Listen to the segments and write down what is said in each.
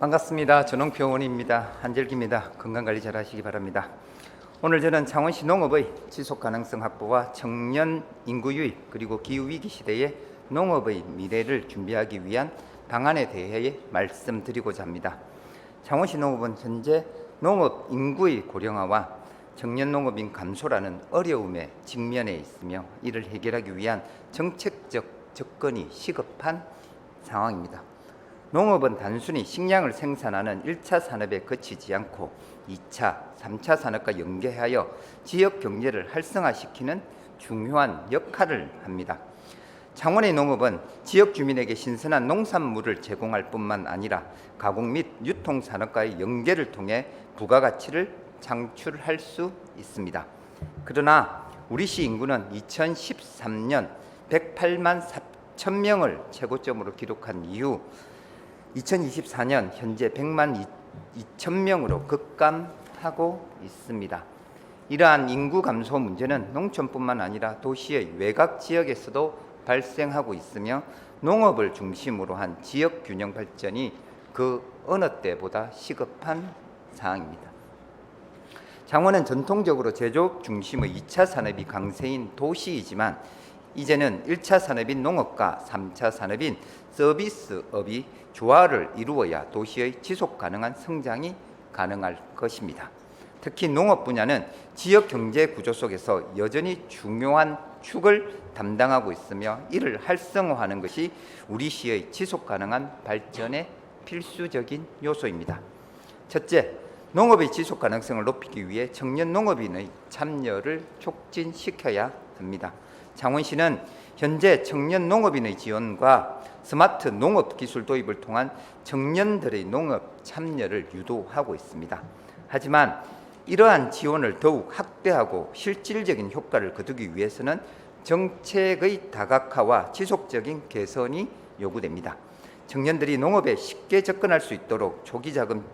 반갑습니다. 전홍표원입니다. 한절기입니다. 건강관리 잘 하시기 바랍니다. 오늘 저는 창원시 농업의 지속가능성 확보와 청년 인구 유입 그리고 기후위기 시대의 농업의 미래를 준비하기 위한 방안에 대해 말씀드리고자 합니다. 창원시 농업은 현재 농업 인구의 고령화와 청년 농업인 감소라는 어려움에 직면해 있으며 이를 해결하기 위한 정책적 접근이 시급한 상황입니다. 농업은 단순히 식량을 생산하는 1차 산업에 그치지 않고 2차, 3차 산업과 연계하여 지역 경제를 활성화시키는 중요한 역할을 합니다. 창원의 농업은 지역 주민에게 신선한 농산물을 제공할 뿐만 아니라 가공 및 유통 산업과의 연계를 통해 부가가치를 창출할 수 있습니다. 그러나 우리 시 인구는 2013년 108만 4천 명을 최고점으로 기록한 이후 2024년 현재 100만 2천 명으로 급감하고 있습니다. 이러한 인구 감소 문제는 농촌뿐만 아니라 도시의 외곽 지역에서도 발생하고 있으며 농업을 중심으로 한 지역 균형 발전이 그 어느 때보다 시급한 상황입니다. 창원은 전통적으로 제조업 중심의 2차 산업이 강세인 도시이지만 이제는 1차 산업인 농업과 3차 산업인 서비스업이 조화를 이루어야 도시의 지속 가능한 성장이 가능할 것입니다. 특히 농업 분야는 지역 경제 구조 속에서 여전히 중요한 축을 담당하고 있으며 이를 활성화하는 것이 우리 시의 지속 가능한 발전의 필수적인 요소입니다. 첫째, 농업의 지속 가능성을 높이기 위해 청년 농업인의 참여를 촉진시켜야 합니다. 창원시는 현재 청년 농업인의 지원과 스마트 농업 기술 도입을 통한 청년들의 농업 참여를 유도하고 있습니다. 하지만 이러한 지원을 더욱 확대하고 실질적인 효과를 거두기 위해서는 정책의 다각화와 지속적인 개선이 요구됩니다. 청년들이 농업에 쉽게 접근할 수 있도록 초기 자금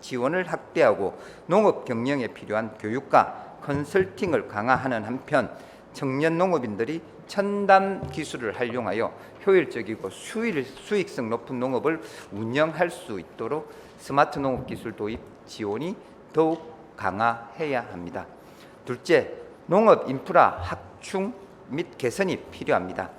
지원을 확대하고 농업 경영에 필요한 교육과 컨설팅을 강화하는 한편 청년 농업인들이 첨단 기술을 활용하여 효율적이고 수익, 수익성 높은 농업을 운영할 수 있도록 스마트 농업 기술 도입 지원이 더욱 강화해야 합니다. 둘째, 농업 인프라 확충 및 개선이 필요합니다.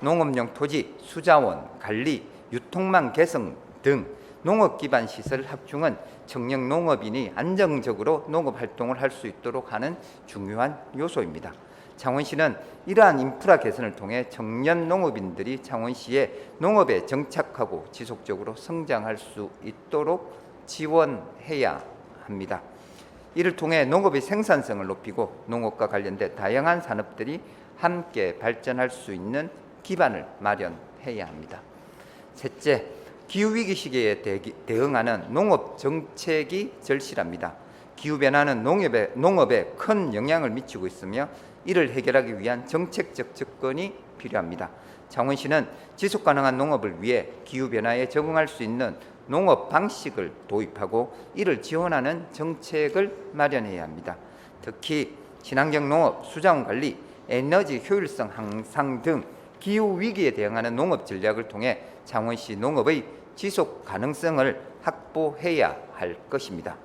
농업용 토지, 수자원, 관리, 유통망 개선 등 농업 기반 시설 확충은 청년 농업인이 안정적으로 농업 활동을 할 수 있도록 하는 중요한 요소입니다. 창원시는 이러한 인프라 개선을 통해 청년 농업인들이 창원시의 농업에 정착하고 지속적으로 성장할 수 있도록 지원해야 합니다. 이를 통해 농업의 생산성을 높이고 농업과 관련된 다양한 산업들이 함께 발전할 수 있는 기반을 마련해야 합니다. 셋째, 기후위기 시기에 대응하는 농업 정책이 절실합니다. 기후변화는 농업에, 농업에 큰 영향을 미치고 있으며 이를 해결하기 위한 정책적 접근이 필요합니다. 창원시는 지속 가능한 농업을 위해 기후 변화에 적응할 수 있는 농업 방식을 도입하고 이를 지원하는 정책을 마련해야 합니다. 특히 친환경 농업, 수자원 관리, 에너지 효율성 향상 등 기후 위기에 대응하는 농업 전략을 통해 창원시 농업의 지속 가능성을 확보해야 할 것입니다.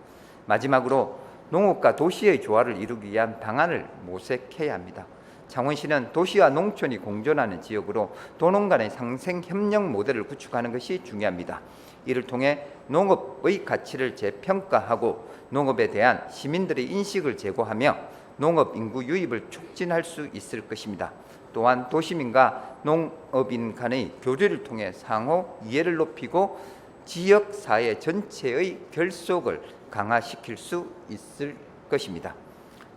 마지막으로 농업과 도시의 조화를 이루기 위한 방안을 모색해야 합니다. 창원시는 도시와 농촌이 공존하는 지역으로 도농 간의 상생 협력 모델을 구축하는 것이 중요합니다. 이를 통해 농업의 가치를 재평가하고 농업에 대한 시민들의 인식을 제고하며 농업 인구 유입을 촉진할 수 있을 것입니다. 또한 도시민과 농업인 간의 교류를 통해 상호 이해를 높이고 지역 사회 전체의 결속을 강화시킬 수 있을 것입니다.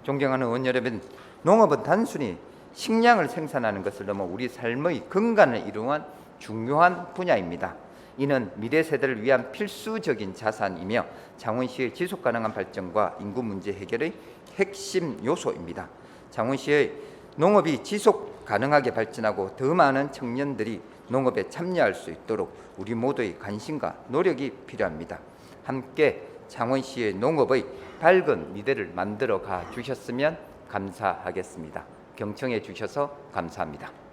존경하는 의원 여러분, 농업은 단순히 식량을 생산하는 것을 넘어 우리 삶의 근간을 이루는 중요한 분야입니다. 이는 미래 세대를 위한 필수적인 자산이며 창원시의 지속 가능한 발전과 인구 문제 해결의 핵심 요소입니다. 창원시의 농업이 지속 가능하게 발전하고 더 많은 청년들이 농업에 참여할 수 있도록 우리 모두의 관심과 노력이 필요합니다. 함께 창원시의 농업의 밝은 미래를 만들어 가 주셨으면 감사하겠습니다. 경청해 주셔서 감사합니다.